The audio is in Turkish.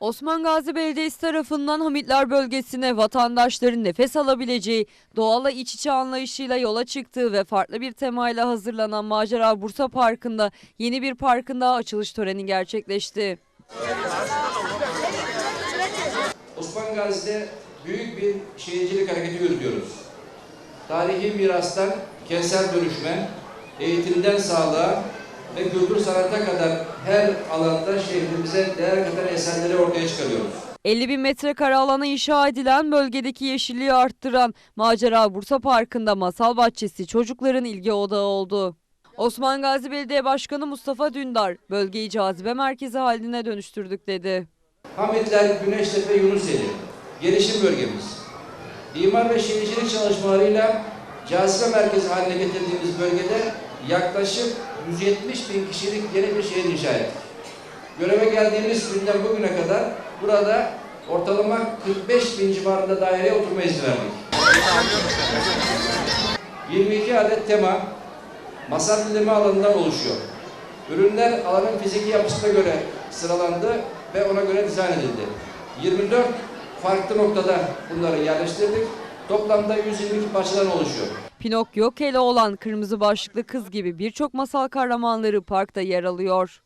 Osman Gazi Belediyesi tarafından Hamitler bölgesine vatandaşların nefes alabileceği, doğala iç içe anlayışıyla yola çıktığı ve farklı bir temayla hazırlanan Macera Bursa Parkı'nda yeni bir parkın daha açılış töreni gerçekleşti. Osman Gazi'de büyük bir şehircilik hareketi yürütüyoruz. Tarihi mirastan kentsel dönüşme, eğitimden sağlığa ve kültür sanata kadar her alanda şehrimize değer katan eserleri ortaya çıkarıyoruz. 50 bin metrekare alana inşa edilen bölgedeki yeşilliği arttıran Macera Bursa Parkı'nda masal bahçesi çocukların ilgi odağı oldu. Osman Gazi Belediye Başkanı Mustafa Dündar bölgeyi cazibe merkezi haline dönüştürdük dedi. Hamitler, Güneştepe, Yunuseli, gelişim bölgemiz. İmar ve şehircilik çalışmalarıyla cazibe merkezi haline getirdiğimiz bölgede yaklaşık 170 bin kişilik yeni bir şehir inşa ettik. Göreve geldiğimiz günden bugüne kadar burada ortalama 45 bin civarında daireye oturma izni verdik. 22 adet tema masal dinleme alanından oluşuyor. Ürünler alanın fiziki yapısına göre sıralandı ve ona göre dizayn edildi. 24 farklı noktada bunları yerleştirdik. Toplamda 122 parçadan oluşuyor. Pinokyo, Keloğlan, Kırmızı Başlıklı Kız gibi birçok masal kahramanları parkta yer alıyor.